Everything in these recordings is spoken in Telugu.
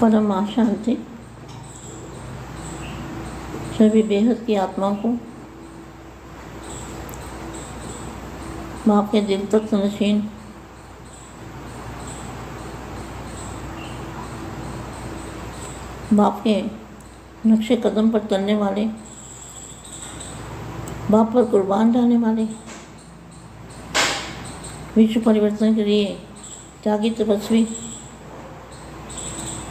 परम शांति सभी बेहद की आत्मा को बाप के दिल तक नशीन बाप के नक्शे कदम पर चलने वाले, बाप पर कुर्बान जाने वाले, विश्व परिवर्तन के लिए त्यागी तपस्वी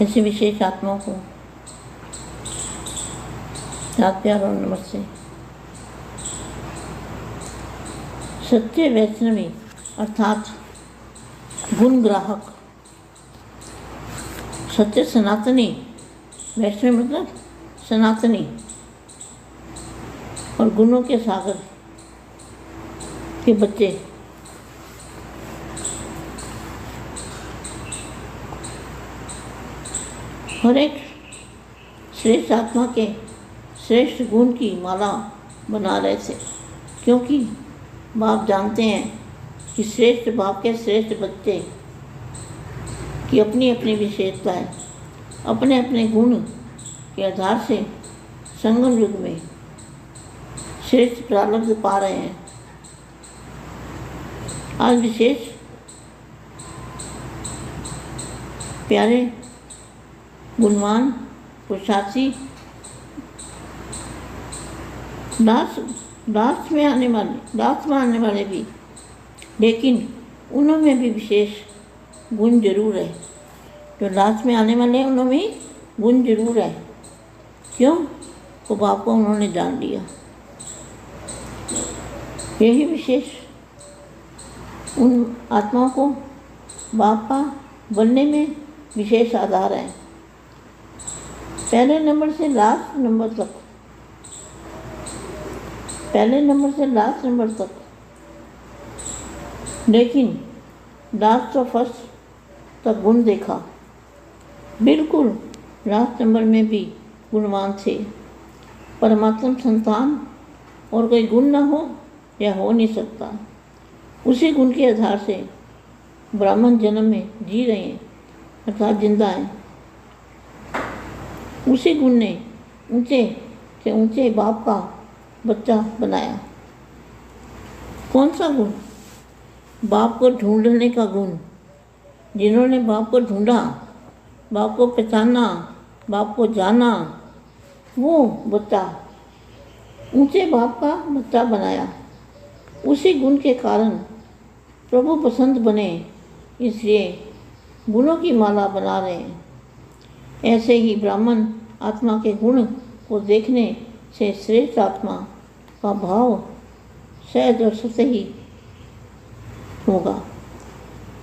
ऐसे विशेष आत्माओं को। याद प्यार और नमस्ते। सत्य वैष्णवी, अर्थात गुण ग्राहक सत्य सनातनी, वैष्णव मतलब सनातनी। और गुणों के सागर के बच्चे। हर एक श्रेष्ठ आत्मा के श्रेष्ठ गुण की माला बना रहे थे। क्योंकि बाप जानते हैं कि श्रेष्ठ बाप के श्रेष्ठ बच्चे की अपनी अपनी विशेषताएँ अपने अपने गुण के आधार से संगम युग में श्रेष्ठ प्रारब्ध पा रहे हैं। आज विशेष प्यारे गुणवान, पुरुषार्थी। दास दास में आने वाले, दास में आने वाले भी। लेकिन उनमें भी विशेष गुण ज़रूर है। जो दास में आने वाले हैं, उनमें गुण ज़रूर है। क्यों? तो बाप को उन्होंने जान लिया। यही विशेष उन आत्माओं को बाप का बनने में विशेष आधार है। पहले नंबर से लास्ट नंबर तक। पहले नंबर से लास्ट नंबर तक। लेकिन लास्ट और फ़र्स्ट तक गुण देखा। बिल्कुल लास्ट नंबर में भी गुणवान थे। परमात्मा संतान और कोई गुण ना हो या हो नहीं सकता। उसी गुण के आधार से ब्राह्मण जन्म में जी रहे हैं, अर्थात ज़िंदा हैं। उसी गुण ने ऊँचे से ऊँचे बाप का बच्चा बनाया। कौन सा गुण? बाप को ढूँढने का गुण। जिन्होंने बाप को ढूंढा, बाप को पहचाना, बाप को जाना, वो बच्चा ऊँचे बाप का बच्चा बनाया। उसी गुण के कारण प्रभु पसंद बने, इसलिए गुणों की माला बना रहे हैं। ऐसे ही ब्राह्मण आत्मा के गुण को देखने से श्रेष्ठ आत्मा का भाव सहज और सत्य ही होगा।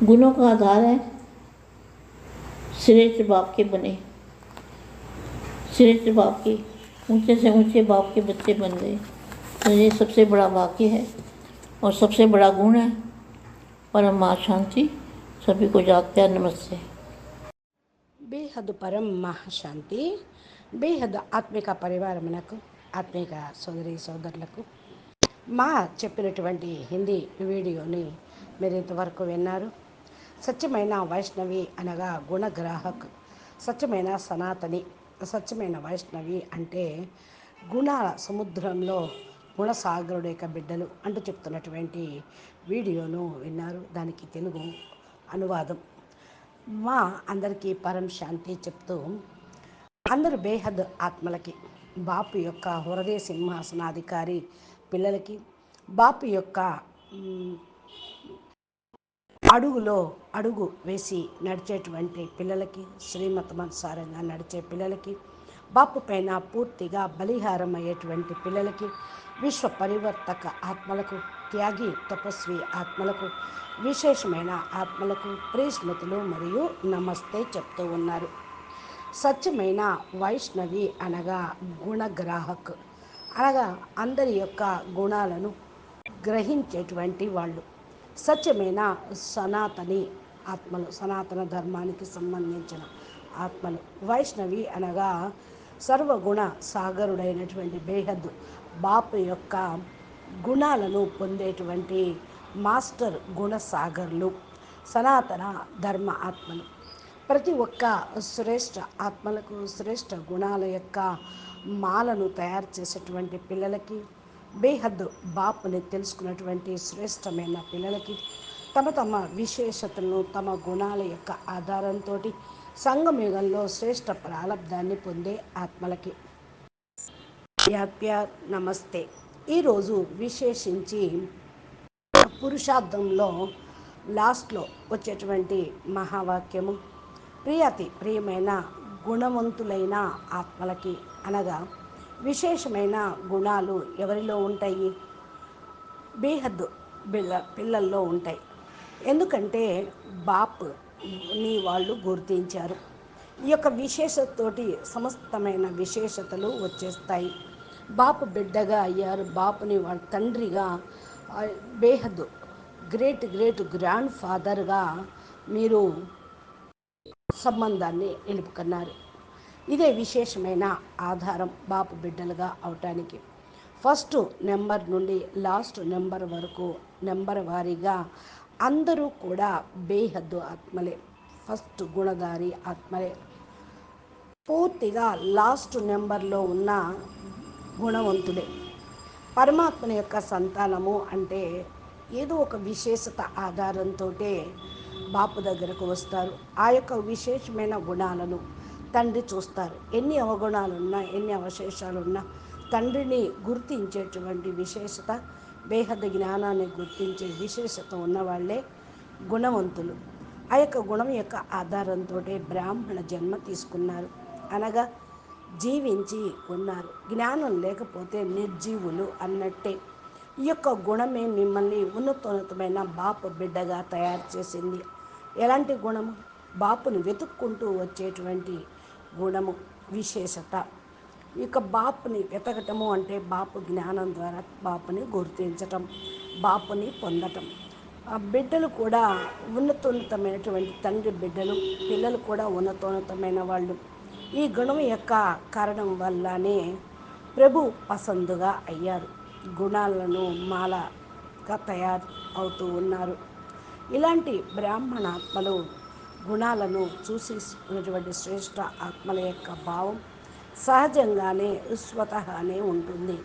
गुणों का आधार है। श्रेष्ठ बाप के बने। श्रेष्ठ बाप के ऊँचे से ऊँचे बाप के बच्चे बन गए। तो ये सबसे बड़ा वाक्य है और सबसे बड़ा गुण है। परम माँ शांति सभी को जात प्यार नमस्ते। బేహద్ పరం మహాశాంతి బేహద్ ఆత్మిక పరివారమునకు ఆత్మిక సోదరి సోదరులకు. మా చెప్పినటువంటి హిందీ వీడియోని మీరు ఇంతవరకు విన్నారు. సత్యమైన వైష్ణవి అనగా గుణగ్రాహక్. సత్యమైన సనాతని సత్యమైన వైష్ణవి అంటే గుణ సముద్రంలో గుణసాగరుడు యొక్క బిడ్డలు అంటూ చెప్తున్నటువంటి వీడియోను విన్నారు. దానికి తెలుగు అనువాదం. మా అందరికీ పరం శాంతి చెప్తూ అందరు బేహద్ ఆత్మలకి బాపు యొక్క హృదయ సింహాసనాధికారి పిల్లలకి బాపు యొక్క అడుగులో అడుగు వేసి నడిచేటువంటి పిల్లలకి శ్రీమతమనుసారంగా నడిచే పిల్లలకి బాపు పైన పూర్తిగా బలిహారం అయ్యేటువంటి పిల్లలకి విశ్వ పరివర్తక ఆత్మలకు త్యాగి తపస్వి ఆత్మలకు విశేషమైన ఆత్మలకు ప్రేస్మతులు మరియు నమస్తే చెప్తూ ఉన్నారు. సత్యమైన వైష్ణవి అనగా గుణగ్రాహక్. అనగా అందరి యొక్క గుణాలను గ్రహించేటువంటి వాళ్ళు. సత్యమైన సనాతని ఆత్మలు సనాతన ధర్మానికి సంబంధించిన ఆత్మలు. వైష్ణవి అనగా సర్వగుణ సాగరుడైనటువంటి బేహద్ బాపు యొక్క గుణాలను పొందేటువంటి మాస్టర్ గుణ సాగర్లు సనాతన ధర్మ ఆత్మలు. ప్రతి ఒక్క శ్రేష్ఠ ఆత్మలకు శ్రేష్ఠ గుణాల యొక్క మాలను తయారు చేసేటువంటి పిల్లలకి బేహద్దు బాపుని తెలుసుకున్నటువంటి శ్రేష్టమైన పిల్లలకి తమ తమ విశేషతలను తమ గుణాల యొక్క ఆధారంతో సంఘమయుగంలో శ్రేష్ఠ ప్రారంధాన్ని పొందే ఆత్మలకి. యాప్యార్ నమస్తే. ఈరోజు విశేషించి పురుషార్థంలో లాస్ట్లో వచ్చేటువంటి మహావాక్యము. ప్రియాతి ప్రియమైన గుణవంతులైన ఆత్మలకి అనగా విశేషమైన గుణాలు ఎవరిలో ఉంటాయి? బేహద్దు పిల్ల పిల్లల్లో ఉంటాయి. ఎందుకంటే బాప్ ని వాళ్ళు గుర్తించారు. ఈ యొక్క విశేషతోటి సమస్తమైన విశేషతలు వచ్చేస్తాయి. బాపు బిడ్డగా అయ్యారు. బాపుని వాళ్ళ తండ్రిగా బేహద్ గ్రేట్ గ్రేట్ గ్రాండ్ ఫాదర్గా మీరు సంబంధాన్ని నిలుపుకున్నారు. ఇదే విశేషమైన ఆధారం బాపు బిడ్డలుగా అవటానికి. ఫస్ట్ నెంబర్ నుండి లాస్ట్ నెంబర్ వరకు నెంబర్ వారీగా అందరూ కూడా బేహద్దు ఆత్మలే. ఫస్ట్ గుణధారి ఆత్మలే. పూర్తిగా లాస్ట్ నెంబర్లో ఉన్న గుణవంతులే. పరమాత్మని యొక్క సంతానము అంటే ఏదో ఒక విశేషత ఆధారంతో బాపు దగ్గరకు వస్తారు. ఆ యొక్క విశేషమైన గుణాలను తండ్రి చూస్తారు. ఎన్ని అవగుణాలున్నా ఎన్ని అవశేషాలున్నా తండ్రిని గుర్తించేటువంటి విశేషత బేహద జ్ఞానాన్ని గుర్తించే విశేషత ఉన్నవాళ్ళే గుణవంతులు. ఆ యొక్క గుణం యొక్క ఆధారంతో బ్రాహ్మణ జన్మ తీసుకున్నారు. అనగా జీవించి ఉన్నారు. జ్ఞానం లేకపోతే నిర్జీవులు అన్నట్టే. ఈ యొక్క గుణమే మిమ్మల్ని ఉన్నతోన్నతమైన బాపు బిడ్డగా తయారు చేసింది. ఎలాంటి గుణము? బాపును వెతుక్కుంటూ వచ్చేటువంటి గుణము విశేషత. ఇక బాపుని వెతకటము అంటే బాపు జ్ఞానం ద్వారా బాపుని గుర్తించటం బాపుని పొందటం. ఆ బిడ్డలు కూడా ఉన్నతోన్నతమైనటువంటి తండ్రి బిడ్డలు పిల్లలు కూడా ఉన్నతోన్నతమైన వాళ్ళు. ఈ గుణం యొక్క కారణం వల్లనే ప్రభు పసందుగా అయ్యారు. గుణాలను మాలగా తయారు అవుతూ ఉన్నారు. ఇలాంటి బ్రాహ్మణ ఆత్మలు గుణాలను చూసి ఉన్నటువంటి శ్రేష్ట ఆత్మల యొక్క భావం సహజంగానే స్వతహానే ఉంటుంది.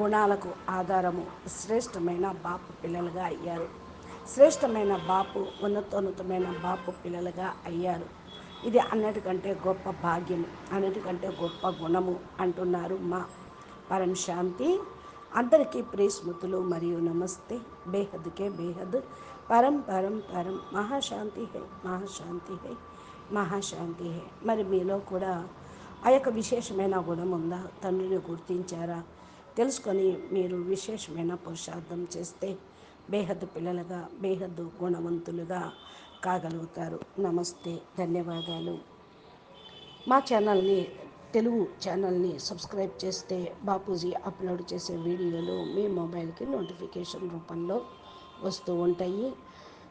గుణాలకు ఆధారము శ్రేష్టమైన బాపు పిల్లలుగా అయ్యారు. శ్రేష్టమైన బాపు ఉన్నతోన్నతమైన బాపు పిల్లలుగా అయ్యారు. ఇది అన్నిటికంటే గొప్ప భాగ్యం అన్నిటికంటే గొప్ప గుణము అంటున్నారు మా పరం శాంతి అందరికీ ప్రేస్మృతులు మరియు నమస్తే. బేహద్కే బేహద్. పరం పరం పరం. మహాశాంతి హై మహాశాంతి హై మహాశాంతి హై. మరి మీలో కూడా ఆ యొక్క విశేషమైన గుణం ఉందా తండ్రిని గుర్తించారా? తెలుసుకొని మీరు విశేషమైన పురుషార్థం చేస్తే బేహద్దు పిల్లలుగా బేహద్దు గుణవంతులుగా కాగలుగుతారు. నమస్తే ధన్యవాదాలు. మా ఛానల్ని తెలుగు ఛానల్ని సబ్స్క్రైబ్ చేస్తే బాపూజీ అప్లోడ్ చేసే వీడియోలు మీ మొబైల్కి నోటిఫికేషన్ రూపంలో వస్తూ ఉంటాయి.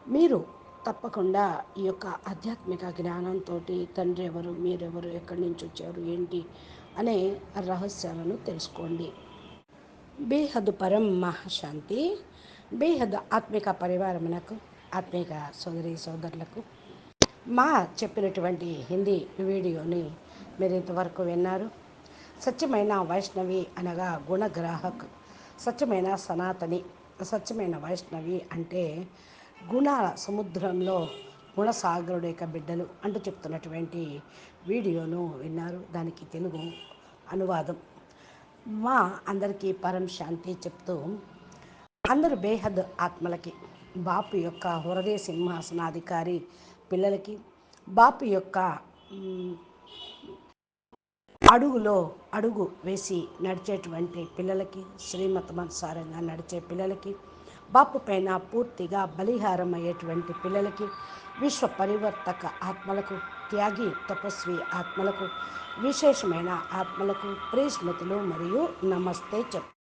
మీరు తప్పకుండా ఈ యొక్క ఆధ్యాత్మిక జ్ఞానంతో తండ్రి ఎవరు మీరెవరు ఎక్కడి నుంచి వచ్చారు ఏంటి అనే రహస్యాలను తెలుసుకోండి. బేహద్ పరం మహాశాంతి. బేహద్ ఆత్మిక పరివారమునకు ఆత్మీక సోదరి సోదరులకు మా చెప్పినటువంటి హిందీ వీడియోని మీరు ఇంతవరకు విన్నారు. సత్యమైన వైష్ణవి అనగా గుణగ్రాహక్. సత్యమైన సనాతని సత్యమైన వైష్ణవి అంటే గుణాల సముద్రంలో గుణసాగరుడు యొక్క బిడ్డలు అంటూ చెప్తున్నటువంటి వీడియోను విన్నారు. దానికి తెలుగు అనువాదం. మా అందరికీ పరం శాంతి చెప్తూ అందరు బేహద్ ఆత్మలకి బాపు యొక్క హృదయ సింహాసనాధికారి పిల్లలకి బాపు యొక్క అడుగులో అడుగు వేసి నడిచేటువంటి పిల్లలకి శ్రీమతమనుసారంగా నడిచే పిల్లలకి బాపు పైన పూర్తిగా బలిహారం అయ్యేటువంటి పిల్లలకి విశ్వ పరివర్తక ఆత్మలకు త్యాగి తపస్వి ఆత్మలకు విశేషమైన ఆత్మలకు ప్రేస్మతులు మరియు నమస్తే చెప్